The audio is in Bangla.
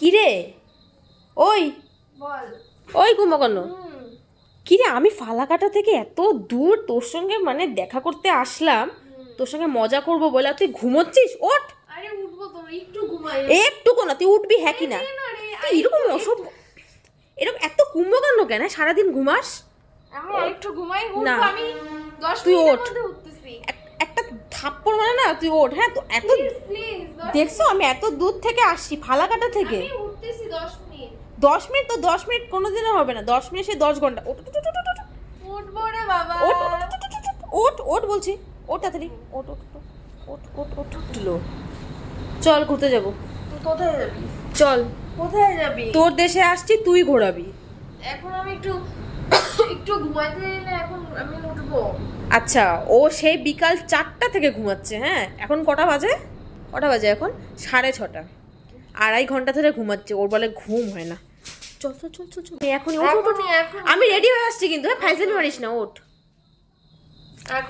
কিরে? ওই। ওই কুম্ভকর্ণ কিরে আমি ফালাকাটা থেকে এত দূর তোর সঙ্গে মানে দেখা করতে আসলাম তোর সঙ্গে মজা করব বলে তুই ঘুমোচ্ছিস? ওঠ। আরে উঠবো তো একটু ঘুমাই। একটুকু না তুই উঠবি হ্যাঁ কি না? তুই এরকম অসভ্য এরকম এত কুম্ভকর্ণ কেন? সারাদিন ঘুমাস? আরেকটু ঘুমাই না। উঠবো আমি 10 তুই ওঠ। থাপ্পড় মানে না তুই ওঠ হ্যাঁ তো এত দেখছ আমি এত দূর থেকে আসছি ফালাকাটা থেকে আমি উঠতেছি 10 মিনিট দশ মিনিট তো দশ মিনিট কোনোদিনও হবে না দশ মিনিট সে দশ ঘণ্টা ওঠ ওঠ, ওঠ বলছি ওঠ তাড়াতাড়ি ওঠ ওঠ ওঠ, ওঠ ওঠ ওঠ উঠল চল ঘুরতে যাব তুই কোথায় যাবি চল কোথায় যাবি তোর দেশে আসছি তুই ঘোরাবি এখন আমি একটু একটু ঘুমাইতে না এখন আমি উঠবো। আচ্ছা ও সেই বিকাল চারটা থেকে ঘুমাচ্ছে হ্যাঁ? এখন কটা বাজে? কটা বাজে এখন? সাড়ে ছটা। আড়াই ঘণ্টা ধরে ঘুমাচ্ছে ওর বলে ঘুম হয় না। চল চল চল চল চল। এখনই আমি রেডি হয়ে আসছি কিন্তু হ্যাঁ? ফাইজলামি মারিস না ওঠ। এখন